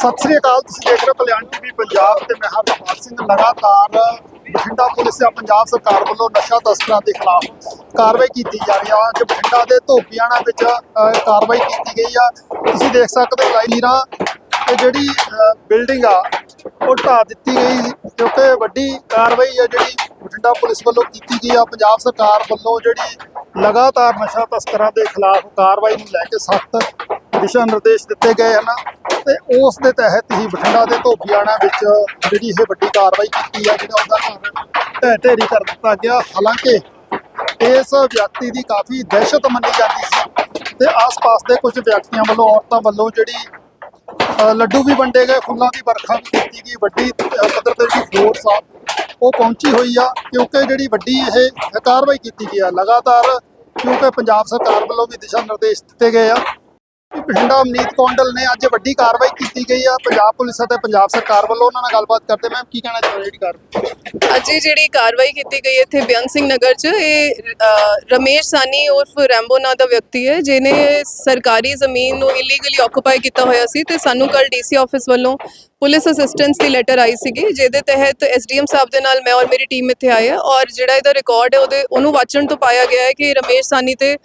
ਸਤਿ ਸ੍ਰੀ ਅਕਾਲ, ਤੁਸੀਂ ਦੇਖ ਰਹੇ ਹੋ ਕਲਿਆਣ ਟੀਵੀ ਪੰਜਾਬ ਤੇ ਮੈਂ ਹਰਪਾਲ ਸਿੰਘ ਲਗਾਤਾਰ ਬਠਿੰਡਾ ਪੁਲਿਸ ਜਾਂ ਪੰਜਾਬ ਸਰਕਾਰ ਵੱਲੋਂ ਨਸ਼ਾ ਤਸਕਰਾਂ ਦੇ ਖਿਲਾਫ ਕਾਰਵਾਈ ਕੀਤੀ ਜਾ ਰਹੀ ਆ, ਅੱਜ ਬਠਿੰਡਾ ਦੇ ਧੋਪੀਆਣਾ ਵਿੱਚ ਕਾਰਵਾਈ ਕੀਤੀ ਗਈ ਆ। ਤੁਸੀਂ ਦੇਖ ਸਕਦੇ ਹੋ ਲਾਈਨੀਰਾਂ ਇਹ ਜਿਹੜੀ ਬਿਲਡਿੰਗ ਆ, ਉਹ ਢਾ ਦਿੱਤੀ ਗਈ ਕਿਉਂਕਿ ਵੱਡੀ ਕਾਰਵਾਈ ਆ ਜਿਹੜੀ ਬਠਿੰਡਾ ਪੁਲਿਸ ਵੱਲੋਂ ਕੀਤੀ ਗਈ ਆ। ਪੰਜਾਬ ਸਰਕਾਰ ਵੱਲੋਂ ਜਿਹੜੀ ਲਗਾਤਾਰ ਨਸ਼ਾ ਤਸਕਰਾਂ ਦੇ ਖਿਲਾਫ ਕਾਰਵਾਈ ਨੂੰ ਲੈ ਕੇ ਸਖਤ ਦਿਸ਼ਾ ਨਿਰਦੇਸ਼ ਦਿੱਤੇ ਗਏ ਹਨ। ਤੇ ਉਸ ਦੇ ਤਹਿਤ ਹੀ ਬਠਿੰਡਾ ਦੇ ਧੋਬੀਆਣਾ ਵਿੱਚ ਜਿਹੜੀ ਇਹ ਵੱਡੀ ਕਾਰਵਾਈ ਕੀਤੀ ਆ ਜਿਹੜਾ ਉਹਦਾ ਘਰ ਢਹਿ ਢੇਰੀ ਕਰ ਦਿੱਤਾ ਗਿਆ। ਹਾਲਾਂਕਿ ਇਸ ਵਿਅਕਤੀ ਦੀ ਕਾਫੀ ਦਹਿਸ਼ਤ ਮੰਨੀ ਜਾਂਦੀ ਸੀ ਤੇ ਆਸ-ਪਾਸ ਦੇ ਕੁਝ ਵਿਅਕਤੀਆਂ ਵੱਲੋਂ ਔਰਤਾਂ ਵੱਲੋਂ ਜਿਹੜੀ ਲੱਡੂ ਵੀ ਵੰਡੇ ਗਏ, ਫੁੱਲਾਂ ਦੀ ਵਰਖਾ ਵੀ ਕੀਤੀ ਗਈ, ਵੱਡੀ ਪੱਧਰ ਤੇ ਜਿਹੜੀ ਫੋਰਸ ਆ, ਉਹ ਪਹੁੰਚੀ ਹੋਈ ਆ, ਕਿਉਂਕਿ ਜਿਹੜੀ ਵੱਡੀ ਇਹ ਕਾਰਵਾਈ ਕੀਤੀ ਗਈ ਆ, ਲਗਾਤਾਰ ਕਿਉਂਕਿ ਪੰਜਾਬ ਸਰਕਾਰ ਵੱਲੋਂ ਵੀ ਦਿਸ਼ਾ ਨਿਰਦੇਸ਼ ਦਿੱਤੇ ਗਏ ਆ ਬਠਿੰਡਾ ਅਮਨੀਤ ਕੌਂਡਲ ਨੇ ਅੱਜ ਵੱਡੀ ਕਾਰਵਾਈ ਕੀਤੀ ਗਈ ਆ। ਪੰਜਾਬ ਪੁਲਿਸ ਅਤੇ ਪੰਜਾਬ ਸਰਕਾਰ ਵੱਲੋਂ ਉਹਨਾਂ ਨਾਲ ਗੱਲਬਾਤ ਕਰਦੇ ਮੈਂ ਕੀ ਕਹਿਣਾ ਚਾਹੁੰਦਾ ਜਿਹੜੀ ਕਾਰਵਾਈ? ਅੱਜ ਜਿਹੜੀ ਕਾਰਵਾਈ ਕੀਤੀ ਗਈ ਇੱਥੇ ਬਿਆਨ ਸਿੰਘ ਨਗਰ 'ਚ, ਇਹ ਰਮੇਸ਼ ਸਾਨੀ ਉਰਫ ਰੈਂਬੋ ਨਾਂ ਦਾ ਵਿਅਕਤੀ ਹੈ, ਜਿਹਨੇ ਸਰਕਾਰੀ ਜ਼ਮੀਨ ਨੂੰ ਇਲੀਗਲੀ ਆਕੂਪਾਈ ਕੀਤਾ ਹੋਇਆ ਸੀ ਤੇ ਸਾਨੂੰ ਕੱਲ ਡੀਸੀ ਆਫਿਸ ਵੱਲੋਂ ਪੁਲਿਸ ਅਸਿਸਟੈਂਸ ਦੀ ਲੈਟਰ ਆਈ ਸੀਗੀ, ਜਿਹਦੇ ਤਹਿਤ ਐਸਡੀਐਮ ਸਾਹਿਬ ਦੇ ਨਾਲ ਮੈਂ ਔਰ ਮੇਰੀ ਟੀਮ ਇੱਥੇ ਆਏ ਆ ਔਰ ਜਿਹੜਾ ਇਹਦਾ ਰਿਕਾਰਡ ਹੈ ਉਹਦੇ, ਉਹਨੂੰ ਵਾਚਣ ਤੋਂ ਪਾਇਆ ਗਿਆ ਹੈ ਕਿ ਰਮੇਸ਼ ਸਾਨੀ ਤੇ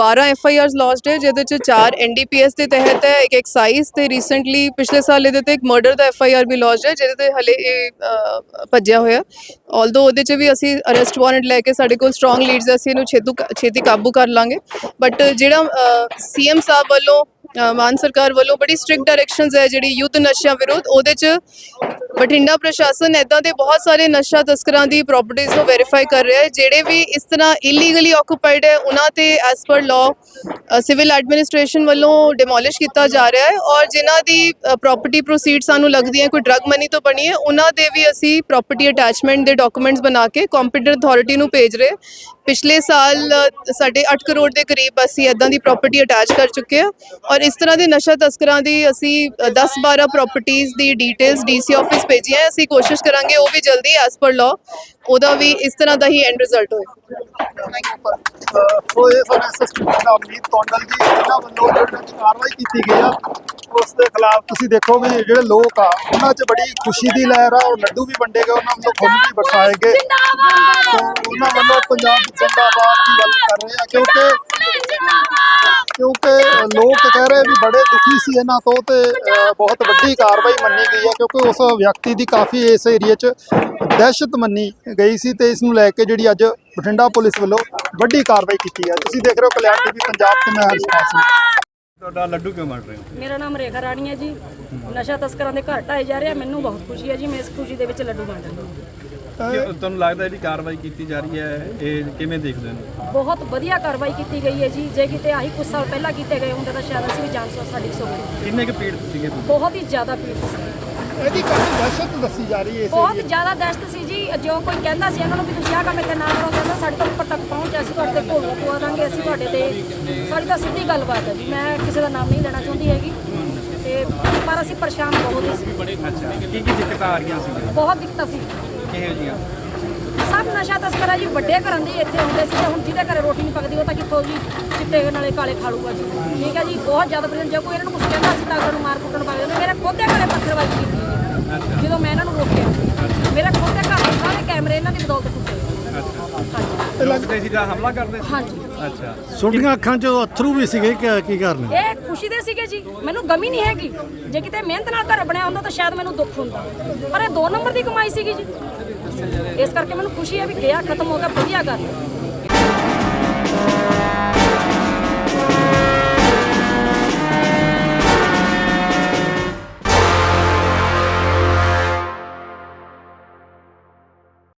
12 ਐਫ ਆਈ ਆਰਸ ਲੌਸਡ ਹੈ, ਜਿਹਦੇ ਚ 4 ਐਨਡੀਪੀਐਸ ਦੇ ਤਹਿਤ ਹੈ, ਇੱਕ ਐਕਸਾਈਜ਼ ਤੇ ਰੀਸੈਂਟਲੀ ਪਿਛਲੇ ਸਾਲ ਇਹਦੇ ਤੇ ਇੱਕ ਮਰਡਰ ਦਾ ਐਫ ਆਈ ਆਰ ਵੀ ਲੌਸਡ ਹੈ, ਜਿਹਦੇ ਤੇ ਹਲੇ ਇਹ ਭੱਜਿਆ ਹੋਇਆ ਆਲਦੋ ਉਹਦੇ ਚ ਵੀ ਅਸੀਂ ਅਰੈਸਟ ਵਾਰੰਟ ਲੈ ਕੇ ਸਾਡੇ ਕੋਲ ਸਟਰੋਂਗ ਲੀਡਸ ਅਸੀਂ ਇਹਨੂੰ ਛੇਤੂ ਛੇਤੀ ਕਾਬੂ ਕਰ ਲਾਂਗੇ। ਬਟ ਜਿਹੜਾ ਸੀਐਮ ਸਾਹਿਬ ਵੱਲੋਂ ਮਾਨ ਸਰਕਾਰ ਵੱਲੋਂ ਬੜੀ ਸਟ੍ਰਿਕਟ ਡਾਇਰੈਕਸ਼ਨਸ ਹੈ ਜਿਹੜੀ ਯੁੱਧ ਨਸ਼ਿਆਂ ਵਿਰੁੱਧ, ਉਹਦੇ ਚ ਬਠਿੰਡਾ ਪ੍ਰਸ਼ਾਸਨ ਐਦਾਂ ਦੇ ਬਹੁਤ ਸਾਰੇ ਨਸ਼ਾ ਤਸਕਰਾਂ ਦੀ ਪ੍ਰਾਪਰਟੀਆਂ ਨੂੰ ਵੈਰੀਫਾਈ ਕਰ ਰਿਹਾ ਹੈ, ਜਿਹੜੇ ਵੀ ਇਸ ਤਰ੍ਹਾਂ ਇਲੀਗਲੀ ਆਕੂਪਾਈਡ ਹੈ, ਉਹਨਾਂ ਤੇ as per law civil administration ਵੱਲੋਂ ਡਿਮੋਲਿਸ਼ ਕੀਤਾ ਜਾ ਰਿਹਾ ਹੈ ਔਰ ਜਿਨ੍ਹਾਂ ਦੀ ਪ੍ਰਾਪਰਟੀ ਪ੍ਰੋਸੀਡ ਸਾਨੂੰ ਲੱਗਦੀ ਹੈ ਕੋਈ ਡਰਗ ਮਨੀ ਤੋਂ ਬਣੀ ਹੈ, ਉਹਨਾਂ ਦੇ ਵੀ ਅਸੀਂ ਪ੍ਰਾਪਰਟੀ ਅਟੈਚਮੈਂਟ ਦੇ ਡਾਕੂਮੈਂਟਸ ਬਣਾ ਕੇ ਕੰਪੀਟੈਂਟ ਅਥਾਰਟੀ ਨੂੰ ਭੇਜ ਰਹੇ ਪਿਛਲੇ ਸਾਲ ਸਾਡੇ 8 ਕਰੋੜ ਦੇ ਕਰੀਬ ਅਸੀਂ ਐਦਾਂ ਦੀ ਪ੍ਰਾਪਰਟੀ ਅਟੈਚ ਕਰ ਚੁੱਕੇ ਹਾਂ ਔਰ ਇਸ ਤਰ੍ਹਾਂ ਦੇ ਨਸ਼ਾ ਤਸਕਰਾਂ ਦੀ ਅਸੀਂ 10-12 ਪ੍ਰਾਪਰਟੀਆਂ ਦੀ ਡਿਟੇਲਸ ਡੀਸੀ ਆਫਿਸ ਭੇਜੀਆਂ ਹੈ। ਅਸੀਂ ਕੋਸ਼ਿਸ਼ ਕਰਾਂਗੇ ਉਹ ਵੀ ਜਲਦੀ ਐਸ ਪਰ ਲਾਅ ਉਹਦਾ ਵੀ ਇਸ ਤਰ੍ਹਾਂ ਦਾ ਹੀ ਐਂਡ ਰਿਜ਼ਲਟ ਹੋਏ ਉਹ ਇਹ ਸਾਡੇ ਦਾ ਅਮਨੀਤ ਕੌਂਡਲ ਜੀ, ਇਹਨਾਂ ਵੱਲੋਂ ਜਿਹੜੀ ਕਾਰਵਾਈ ਕੀਤੀ ਗਈ ਆ ਉਸ ਦੇ ਖਿਲਾਫ ਤੁਸੀਂ ਦੇਖੋ ਵੀ ਜਿਹੜੇ ਲੋਕ ਆ ਉਹਨਾਂ 'ਚ ਬੜੀ ਖੁਸ਼ੀ ਦੀ ਲਹਿਰ ਆ ਉਹ ਲੱਡੂ ਵੀ ਵੰਡੇ ਗਏ ਉਹਨਾਂ ਵੱਲੋਂ ਫੁੱਲ ਵੀ ਵਰਸਾਏ ਗਏ ਤੇ ਉਹਨਾਂ ਵੱਲੋਂ ਪੰਜਾਬ ਜਿੰਦਾਬਾਦ ਦੀ ਗੱਲ ਕਰ ਰਹੇ ਆ ਕਿਉਂਕਿ ਕਿਉਂਕਿ ਲੋਕ ਕਹਿ ਰਹੇ ਵੀ ਬੜੇ ਦੁਖੀ ਸੀ ਇਹਨਾਂ ਤੋਂ ਤੇ ਬਹੁਤ ਵੱਡੀ ਕਾਰਵਾਈ ਮੰਨੀ ਗਈ ਹੈ ਕਿਉਂਕਿ ਉਸ ਵਿਅਕਤੀ ਦੀ ਕਾਫੀ ਇਸ ਏਰੀਆ 'ਚ ਦਹਿਸ਼ਤ ਮੰਨੀ ਗਈ ਸੀ ਤੇ ਇਸ ਨੂੰ ਲੈ ਕੇ ਜਿਹੜੀ ਅੱਜ ਬਠਿੰਡਾ ਪੁਲਿਸ ਵੱਲੋਂ ਵੱਡੀ ਕਾਰਵਾਈ ਕੀਤੀ ਹੈ ਤੁਸੀਂ ਦੇਖ ਰਹੇ ਹੋ ਕਲਿਆਣ ਟੀਵੀ ਪੰਜਾਬ ਤੇ ਮੈਂ ਹਰਸ਼ਪਾਲ ਸਿੰਘ ਤੁਹਾਡਾ ਲੱਡੂ ਕਿਉਂ ਵੰਡ ਰਹੇ ਹੋ? ਮੇਰਾ ਨਾਮ ਰੇਖਾ ਰਾਣੀ ਹੈ ਜੀ। ਨਸ਼ਾ ਤਸਕਰਾਂ ਦੇ ਘਰ ਢਾਏ ਜਾ ਰਿਹਾ ਮੈਨੂੰ ਬਹੁਤ ਖੁਸ਼ੀ ਹੈ ਜੀ ਮੈਂ ਇਸ ਖੁਸ਼ੀ ਦੇ ਵਿੱਚ ਲੱਡੂ ਵੰਡ ਰਹੀ ਹਾਂ। ਕਿ ਤੁਹਾਨੂੰ ਲੱਗਦਾ ਜਿਹੜੀ ਕਾਰਵਾਈ ਕੀਤੀ ਜਾ ਰਹੀ ਹੈ? ਇਹ ਕਿਵੇਂ ਦੇਖਦੇ ਹੋ ਬਹੁਤ ਵਧੀਆ ਕਾਰਵਾਈ ਕੀਤੀ ਗਈ ਹੈ ਜੀ। ਜੇ ਕਿਤੇ ਆਹੀ ਕੁਝ ਸਾਲ ਪਹਿਲਾਂ ਕੀਤੇ ਗਏ ਹੁੰਦੇ ਤਾਂ ਸ਼ਾਇਦ ਅਸੀਂ ਵੀ ਜਾਨ ਸੋ ਸਾਡੀ ਸੌਖੀ ਕਿੰਨੇ ਕੁ ਪੀੜਤ ਸੀਗੇ ਤੁਸੀਂ? ਬਹੁਤ ਹੀ ਜ਼ਿਆਦਾ ਪੀੜ ਸੀ। ਇਹਦੀ ਕਾਫੀ ਦਹਿਸ਼ਤ ਦੱਸੀ ਜਾ ਰਹੀ ਹੈ ਇਸ ਬਹੁਤ। ਜ਼ਿਆਦਾ ਦਹਿਸ਼ਤ ਸੀ ਜੀ। ਜੋ ਕੋਈ ਕਹਿੰਦਾ ਸੀ ਇਹਨਾਂ ਨੂੰ ਵੀ ਤੁਸੀਂ ਆਹ ਕੰਮ ਇੱਥੇ ਨਾ ਕਰੋ ਕਹਿੰਦਾ ਸਾਡੇ ਤੋਂ ਉੱਪਰ ਤੱਕ ਪਹੁੰਚ ਅਸੀਂ ਤੁਹਾਡੇ ਤੇ ਢੋਲ ਪਵਾ ਦਾਂਗੇ ਅਸੀਂ ਤੁਹਾਡੇ ਤੇ ਸਾਡੀ ਤਾਂ ਸਿੱਧੀ ਗੱਲਬਾਤ ਹੈ ਜੀ। ਮੈਂ ਕਿਸੇ ਦਾ ਨਾਮ ਨਹੀਂ ਲੈਣਾ ਚਾਹੁੰਦੀ ਹੈਗੀ। ਤੇ ਪਰ ਅਸੀਂ ਪਰੇਸ਼ਾਨ ਬਹੁਤ ਹੀ ਸੀ ਕੀ ਕੀ ਦਿੱਕਤਾਂ ਆ ਰਹੀਆਂ ਸੀ ਬਹੁਤ ਦਿੱਕਤਾਂ ਸੀ। ਕਿਹੋ ਜੀਆਂ ਸਭ ਨਸ਼ਾ ਤਸਕਰ ਜੀ ਵੱਡੇ ਘਰਾਂ ਦੇ ਇੱਥੇ ਹੁੰਦੇ ਸੀ। ਤੇ ਹੁਣ ਜਿਹਦੇ ਘਰੇ ਰੋਟੀ ਨਹੀਂ ਪੱਕਦੀ ਉਹ ਤਾਂ ਕਿੱਥੋਂ ਜੀ ਚਿੱਟੇ ਨਾਲੇ ਕਾਲੇ ਖਾ ਲੂਗਾ ਜੀ। ਠੀਕ ਹੈ ਜੀ ਬਹੁਤ ਜ਼ਿਆਦਾ ਪ੍ਰੇਸ਼ਨ। ਜੇ ਕੋਈ ਇਹਨਾਂ ਨੂੰ ਕੁਝ ਕਹਿੰਦਾ ਸੀ ਤਾਂ ਅਗਰ ਨੂੰ ਮਾਰ ਕੁੱਟਣ ਪਾ ਜਾਂਦੇ ਮੇਰੇ ਖੁਦ ਦੇ ਘਰੇ ਪੱਥਰਬਾਜ਼ੀ ਕੀਤੀ। ਜੀ ਜਦੋਂ ਮੈਂ ਇਹਨਾਂ ਨੂੰ ਰੋਕਿਆ ਮੇਰੇ ਖੁਦ ਦੇ ਘਰ ਦੇ ਸਾਰੇ ਕੈਮਰੇ ਇਹਨਾਂ ਦੀ ਬਦੌਲਤ ਟੁੱਟੇ ਹਾਂਜੀ। ਲੱਗਦੇ ਸੀ ਜਾਂ ਹਮਲਾ ਕਰਦੇ ਸੀ? ਹਾਂਜੀ। ਅੱਛਾ। ਛੋਟੀਆਂ ਅੱਖਾਂ 'ਚ ਅਥਰੂ ਵੀ ਸੀਗੇ ਕਿ ਕੀ ਕਾਰਨ? ਇਹ ਖੁਸ਼ੀ ਦੇ ਸੀਗੇ ਜੀ। ਮੈਨੂੰ ਗਮੀ ਨਹੀਂ ਹੈਗੀ। ਜੇ ਕਿਤੇ ਮਿਹਨਤ ਨਾਲ ਘਰ ਬਣਿਆ ਹੁੰਦਾ ਤਾਂ ਸ਼ਾਇਦ ਮੈਨੂੰ ਦੁੱਖ ਹੁੰਦਾ। ਪਰ ਇਹ ਦੋ ਨੰਬਰ ਦੀ ਕਮਾਈ ਸੀਗੀ ਜੀ। ਇਸ ਕਰਕੇ ਮੈਨੂੰ ਖੁਸ਼ੀ ਹੈ ਵੀ ਗਿਆ ਖਤਮ ਹੋ ਗਿਆ ਵਧੀਆ ਗੱਲ ਹੈ।